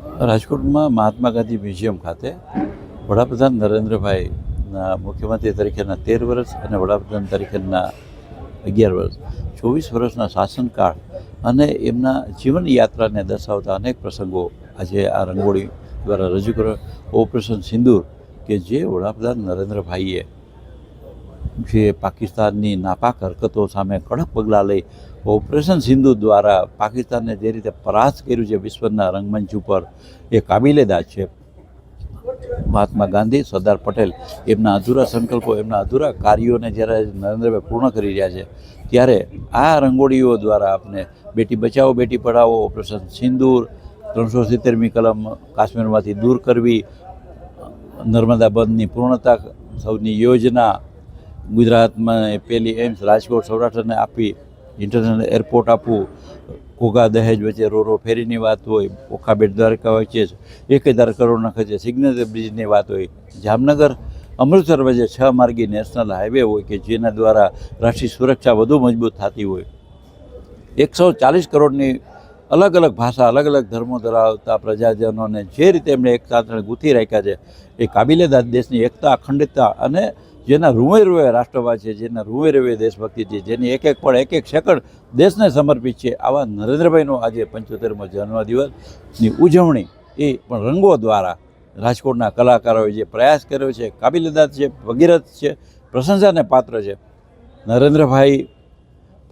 રાજકોટમાં મહાત્મા ગાંધી મ્યુઝિયમ ખાતે વડાપ્રધાન નરેન્દ્રભાઈના મુખ્યમંત્રી તરીકેના તેર વર્ષ અને વડાપ્રધાન તરીકેના અગિયાર વર્ષ, ચોવીસ વર્ષના શાસનકાળ અને એમના જીવન યાત્રાને દર્શાવતા અનેક પ્રસંગો આજે આ રંગોળી દ્વારા રજૂ કર્યો. ઓપરેશન સિંદૂર કે જે વડાપ્રધાન નરેન્દ્રભાઈએ જે પાકિસ્તાનની નાપાક હરકતો સામે કડક પગલાં લઈ ઓપરેશન સિંધુ દ્વારા પાકિસ્તાનને જે રીતે પરાસ્ત કર્યું છે વિશ્વના રંગમંચ ઉપર, એ કાબિલેદાદ છે. મહાત્મા ગાંધી, સરદાર પટેલ એમના અધૂરા સંકલ્પો, એમના અધૂરા કાર્યોને જ્યારે નરેન્દ્રભાઈ પૂર્ણ કરી રહ્યા છે, ત્યારે આ રંગોળીઓ દ્વારા આપને બેટી બચાવો, બેટી પઢાવો, ઓપરેશન સિંદૂર, ત્રણસો સિત્તેરમી કલમ કાશ્મીરમાંથી દૂર કરવી, નર્મદા બંધની પૂર્ણતા, સૌની યોજના ગુજરાતમાં પહેલી એમ્સ રાજકોટ, સૌરાષ્ટ્રને આપી ઇન્ટરનેશનલ એરપોર્ટ આપવું. ઘોઘા દહેજ વચ્ચે રોરો ફેરીની વાત હોય ઓખા બેટ દ્વારકા વચ્ચે એક હજાર કરોડના ખર્ચે સિગ્નેચર બ્રિજની વાત હોય. જામનગર, અમૃતસર વચ્ચે છ માર્ગી નેશનલ હાઈવે હોય કે જેના દ્વારા રાષ્ટ્રીય સુરક્ષા વધુ મજબૂત થતી હોય. એકસો ચાલીસ કરોડની અલગ અલગ ભાષા, અલગ અલગ ધર્મો ધરાવતા પ્રજાજનોને જે રીતે એમણે એક સાથે ગૂંથી રાખ્યા છે, એ કાબિલેદાદ દેશની એકતા, અખંડિતતા અને જેના રૂવે રૂવે રાષ્ટ્રવાદ છે, જેના રૂવે રૂવે દેશભક્તિ છે, જેની એક એક પળ એક એક સેકન્ડ દેશને સમર્પિત છે, આવા નરેન્દ્રભાઈનો આજે પંચોતેરમો જન્મદિવસની ઉજવણી એ પણ રંગો દ્વારા રાજકોટના કલાકારોએ જે પ્રયાસ કર્યો છે કાબિલદાદ છે, ભગીરથ છે, પ્રશંસાને પાત્ર છે. નરેન્દ્રભાઈ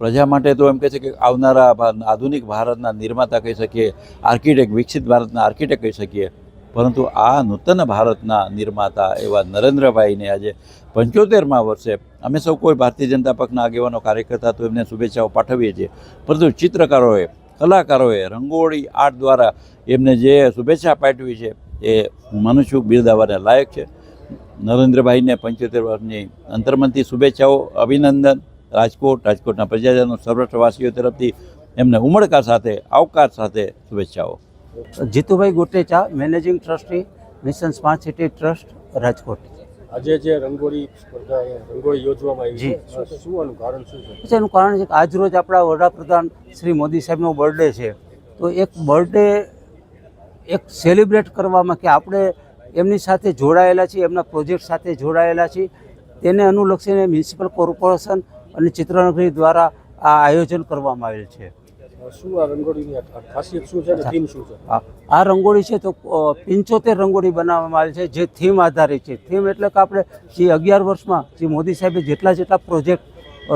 પ્રજા માટે તો એમ કહે છે કે આવનારા આધુનિક ભારતના નિર્માતા કહી શકીએ, આર્કિટેક્ટ, વિકસિત ભારતના આર્કિટેક્ટ કહી શકીએ. પરંતુ આ નૂતન ભારતના નિર્માતા એવા નરેન્દ્રભાઈને આજે પંચોતેરમાં વર્ષે અમે સૌ કોઈ ભારતીય જનતા પક્ષના આગેવાનો, કાર્યકર્તા તો એમને શુભેચ્છાઓ પાઠવીએ છીએ. પરંતુ ચિત્રકારોએ, કલાકારોએ, રંગોળી, આર્ટ દ્વારા એમને જે શુભેચ્છા પાઠવી છે એ હું માનું છું બિરદાવાને લાયક છે. નરેન્દ્રભાઈને પંચોતેર વર્ષની અંતર્મનથી શુભેચ્છાઓ, અભિનંદન. રાજકોટ, રાજકોટના પ્રજાજનો સર્વસ્વવાસીઓ તરફથી એમને ઉમળકા સાથે, આવકાર સાથે શુભેચ્છાઓ. Jitubhai Gotecha managing trustee mission smart city trust Rajkot. આજે જે રંગોળી સ્પર્ધા રંગોળી યોજવામાં આવી છે શું આનું કારણ શું છે? એનું કારણ છે કે આજરોજ આપણા વડાપ્રધાન શ્રી મોદી સાહેબનો બર્થડે છે. તો એક બર્થડે એક સેલિબ્રેટ કરવામાં કે આપણે એમની સાથે જોડાયેલા છીએ એમના પ્રોજેક્ટ સાથે જોડાયેલા છીએ. તેને અનુલક્ષીને મ્યુનિસિપલ કોર્પોરેશન અને ચિત્રનગરી દ્વારા આ આયોજન કરવામાં આવેલ છે. શું આ રંગોળીની આ- આ ખાસિયત શું છે થીમ શું છે? આ રંગોળી છે તો પંચોતેર રંગોળી બનાવવામાં આવી છે. જે થીમ આધારિત છે. થીમ એટલે કે આપણે જે અગિયાર વર્ષમાં જે મોદી સાહેબે જેટલા જેટલા પ્રોજેક્ટ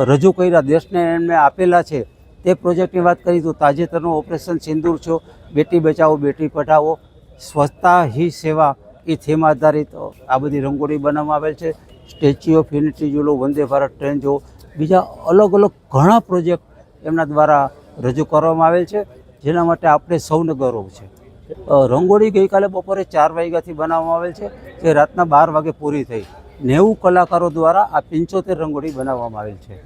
રજૂ કર્યા દેશને એમને આપેલા છે તે પ્રોજેક્ટની વાત કરી તો તાજેતરનું ઓપરેશન સિંદૂર છો બેટી બચાવો બેટી પઢાવો સ્વચ્છતા હી સેવા એ થીમ આધારિત આ બધી રંગોળી બનાવવામાં આવેલ છે. સ્ટેચ્યુ ઓફ યુનિટી જો લો વંદે ભારત ટ્રેન જો બીજા અલગ અલગ ઘણા પ્રોજેક્ટ એમના દ્વારા રજૂ કરવામાં આવેલ છે, જેના માટે આપણે સૌને ગૌરવ છે. રંગોળી ગઈકાલે બપોરે ચાર વાગ્યાથી બનાવવામાં આવેલ છે, જે રાતના બાર વાગે પૂરી થઈ. નેવું કલાકારો દ્વારા આ પંચોતેર રંગોળી બનાવવામાં આવેલ છે.